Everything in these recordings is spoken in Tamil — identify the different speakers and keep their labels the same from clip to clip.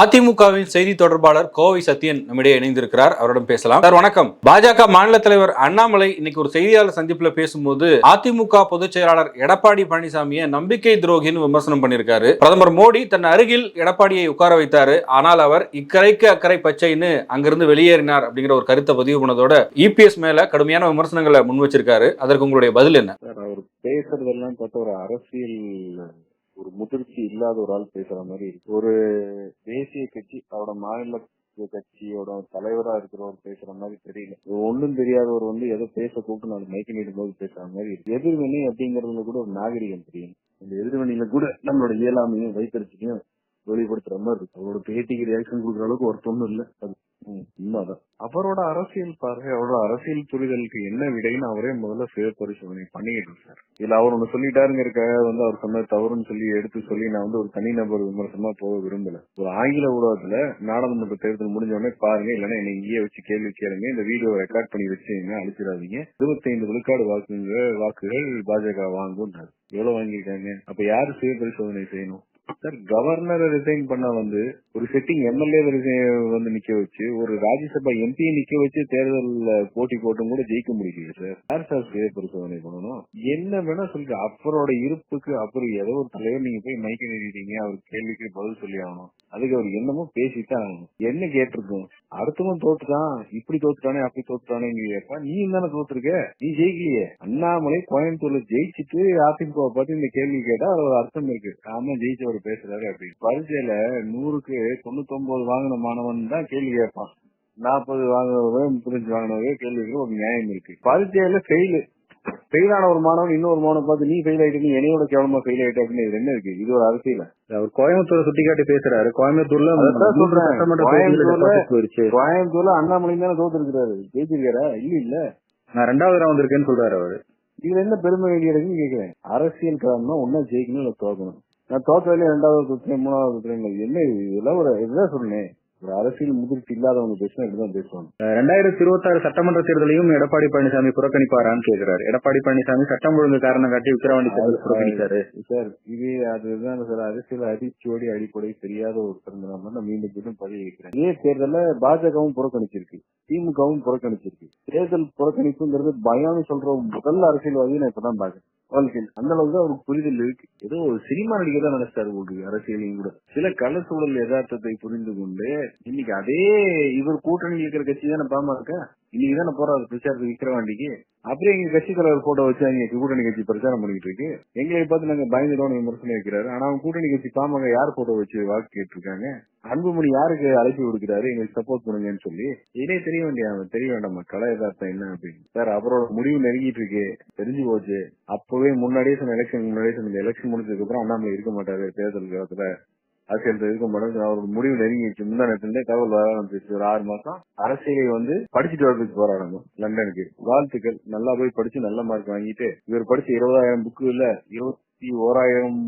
Speaker 1: அதிமுகவின் செய்தி தொடர்பாளர் கோவை சத்யன் நம்மிடையே இணைந்திருக்கிறார். அவரிடம் பேசலாம். சார் வணக்கம். பாஜக மாநில தலைவர் அண்ணாமலை இன்னைக்கு ஒரு செய்தியாளர் சந்திப்புல பேசும்போது அதிமுக பொதுச் செயலாளர் எடப்பாடி பழனிசாமியை நம்பிக்கை துரோகின்னு விமர்சனம் பண்ணியிருக்காரு. பிரதமர் மோடி தன் அருகில் எடப்பாடியை உட்கார வைத்தாரு. ஆனால் அவர் இக்கரைக்கு அக்கறை பச்சைன்னு அங்கிருந்து வெளியேறினார் அப்படிங்கிற ஒரு கருத்தை பதிவு பண்ணதோட இபிஎஸ் மேல கடுமையான விமர்சனங்களை முன் வச்சிருக்காரு அதற்கு உங்களுடைய பதில் என்ன?
Speaker 2: சார் அவர் பேசுறதெல்லாம் பார்த்தா ஒரு அரசியல் ஒரு முதிர்ச்சி இல்லாத ஒரு ஆள் பேசுற மாதிரி இருக்கு. ஒரு தேசிய கட்சி அவரோட மாநில கட்சியோட தலைவரா இருக்கிறவர் பேசுற மாதிரி தெரியல. ஒன்றும் தெரியாதவர் வந்து எதோ பேச கூப்பிட்டு நான் மைக்க நீடும் போது பேசுற மாதிரி இருக்கு. எதிர்வினை அப்படிங்கறதுல கூட ஒரு நாகரிகம் தெரியும். இந்த எதிர்வினையில கூட நம்மளோட இயலாமையும் வைத்தறிச்சியும் வெளிப்படுத்துற மாதிரி இருக்கு. அவரோட பேட்டிக்கு ரியாக்ஷன் கொடுக்குற அளவுக்கு ஒரு தொண்ணு இல்ல. அது உண்மைதான். அவரோட அரசியல் பாருங்க அவரோட அரசியல் புரிதலுக்கு என்ன விடைன்னு அவரே முதல்ல சுய பரிசோதனை பண்ணிக்கிட்டு சார். இல்ல அவர் ஒண்ணு சொல்லிட்டாருங்கிறக்காக வந்து அவர் சொன்ன தவறுன்னு சொல்லி எடுத்து சொல்லி நான் வந்து ஒரு தனிநபர் விமர்சனமா போக விரும்பல. ஒரு ஆங்கில ஊடகத்துல நாடாளுமன்ற தேர்தல் முடிஞ்ச உடனே பாருங்க இல்லன்னா என்னை இங்கேயே வச்சு கேள்வி கேளுங்க இந்த வீடியோ ரெக்கார்ட் பண்ணி வச்சுங்க அழிச்சிடாதீங்க. இருபத்தைந்து விழுக்காடு வாக்குங்க வாக்குகள் பாஜக வாங்குன்றாரு எவ்வளவு வாங்கியிருக்காங்க? அப்ப யாரு சுய பரிசோதனை செய்யணும்? சார் கவர்னரை ரிசைன் பண்ண வந்து ஒரு செட்டிங் எம்எல்ஏ வந்து நிக்க வச்சு ஒரு ராஜ்யசபா எம்பி நிக்க வச்சு தேர்தல்ல போட்டி போட்டும் கூட ஜெயிக்க முடியல சார். யார் சார் சுய பரிசோதனை பண்ணணும்? என்ன வேணா சொல்லுங்க. அவரோட இருப்புக்கு அப்புறம் ஏதோ ஒரு தலைவர் நீங்க போய் மைக்க நிறுத்தீங்க அவர் கேள்விக்கு பதில் சொல்லி ஆகணும். அதுக்கு அவர் என்னமோ பேசித்தான் ஆகணும். என்ன கேட்டிருக்கும்? அடுத்தவன் தோத்துட்டான் இப்படி தோத்துட்டானே அப்படி தோத்துட்டானே கேப்பா நீ தானே தோத்துருக்க? நீ ஜெயிக்கலையே. அண்ணாமலை கோயம்புத்தூர்ல ஜெயிச்சுட்டு அதிமுக பார்த்து இந்த கேள்வி கேட்டா அது ஒரு அர்த்தம் இருக்கு. ஆமா ஜெயிச்சவர் பேசுறாரு அப்படின்னு. பரீட்சையில நூறுக்கு தொண்ணூத்தி ஒன்பது வாங்கின மாணவன் தான் கேள்வி கேட்பான். நாற்பது வாங்கினவங்க முப்பத்தஞ்சு வாங்கினவங்க கேள்வி கேட்கிற ஒரு நியாயம் இருக்கு. பரீட்சையில ஃபெயிலு ஃபெயிலான ஒரு மாணவன் இன்னொரு மாணவன் பார்த்து நீ ஃபெயில் ஆயிட்டு நீ என்னையோட கேவலமா ஃபெயில் ஆயிட்டு? அப்படின்னு இது என்ன இருக்கு? இது ஒரு அரசியல்.
Speaker 3: அவர் கோயம்புத்தூரை சுட்டி காட்டி பேசுறாரு. கோயம்புத்தூர்ல
Speaker 2: கோயம்புத்தூர்ல- கோயம்புத்தூர்ல அண்ணாமலை தானே தோத்துருக்கிறாரு. ஜெயிச்சிருக்காரா? இல்ல இல்ல.
Speaker 3: நான் ரெண்டாவது ரவுண்ட் இருக்கேன்னு சொல்றாரு அவரு.
Speaker 2: இதுல என்ன பெருமை வேண்டியதுன்னு கேக்குறேன். அரசியல் காரணம் ஒன்னா ஜெயிக்கணும் இல்ல தோக்கணும். நான் தோக்கவில்லை ரெண்டாவது தோத்துறேன் மூணாவது தோத்துறேன் என்ன இது? இதெல்லாம் ஒரு இதுதான் சொன்னேன். ஒரு அரசியல் முதிர்ச்சி இல்லாதவங்க பேசினா இப்படிதான் பேசுவாங்க.
Speaker 3: ரெண்டாயிரத்தி இருபத்தி ஆறு சட்டமன்ற தேர்தலையும் எடப்பாடி பழனிசாமி புறக்கணிப்பாரான்னு கேக்குறாரு. எடப்பாடி பழனிசாமி சட்டம் ஒழுங்கு காரணம் காட்டி விக்கிரவாண்டி தேர்தல் புறக்கணிச்சாரு.
Speaker 2: சார் இது அதுதான் சார். அரசியல் அடிச்சோடி அடிப்படை தெரியாத ஒரு பிறந்த நான் மீண்டும் மீண்டும் பதிவு வைக்கிறேன் இதே தேர்தல்ல பாஜகவும் புறக்கணிச்சிருக்கு. திமுகவும் புறக்கணிச்சிருக்கு. தேர்தல் புறக்கணிப்புங்கிறது பயம்னு சொல்ற முதல் அரசியல்வாதியை நான் இப்பதான் பாக்குறேன். வாழ்க்கை அந்த அளவுக்கு அவருக்கு புரிதல் இருக்கு. ஏதோ ஒரு சினிமா நடிகர் தான் நினைச்சாரு ஒரு அரசியலையும் கூட. சில கள சூழல் யதார்த்தத்தை புரிந்து கொண்டு இன்னைக்கு அதே இவர் கூட்டணியில் இருக்கிற கட்சி தானே பாமக? இன்னைக்கு தானே போறாரு பிரச்சாரத்துக்கு விக்கிரவாண்டிக்கு. அப்படியே எங்க கட்சி தலைவர் போட்டோ வச்சு அங்க கூட்டணி கட்சி பிரச்சாரம் பண்ணிட்டு இருக்கு. எங்களை பார்த்து நாங்க பயந்துட்டோம் விமர்சனம் வைக்கிறாரு. ஆனா அவங்க கூட்டணி கட்சி பாமக யார் போட்டோ வச்சு வாக்கு கேட்டிருக்காங்க? அன்புமணி யாருக்கு அழைப்பு கொடுக்கிறாரு? எங்களுக்கு சப்போர்ட் பண்ணுங்கன்னு சொல்லி. இதே தெரிய வேண்டிய தெரிய வேண்டாம். கலை யதார்த்தம் என்ன அப்படின்னு. சார் அவரோட முடிவு நெருங்கிட்டு இருக்கு. தெரிஞ்சு போச்சு. அப்பவே முன்னாடியே சொன்ன எலெக்ஷன் முன்னாடியே சொன்ன எலெக்ஷன் முடிஞ்சதுக்கு அப்புறம் அண்ணாமலை இருக்க மாட்டாரு தேர்தல் காலத்துல. அரசியல் இருக்க. மாட்டாரு அவரோட முடிவு நெருங்கிடுச்சு. முந்தா நேரத்துல தகவல் வர ஆரம்பிச்சிருச்சு. ஒரு ஆறு மாசம் அரசியலை வந்து படிச்சுட்டு வரதுக்கு போராடணும் லண்டனுக்கு. வாழ்த்துக்கள். நல்லா போய் படிச்சு நல்ல மார்க் வாங்கிட்டு இவர் படிச்ச இருபதாயிரம் புக்கு இல்ல இருபத்தி ஓராயிரம்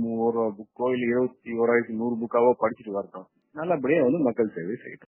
Speaker 2: புக்கோ இல்ல இருபத்தி ஓராயிரத்தி நூறு புக்காவோ படிச்சுட்டு வரட்டும். நல்லபடியா வந்து மக்கள் சேவை செய்யட்டும்.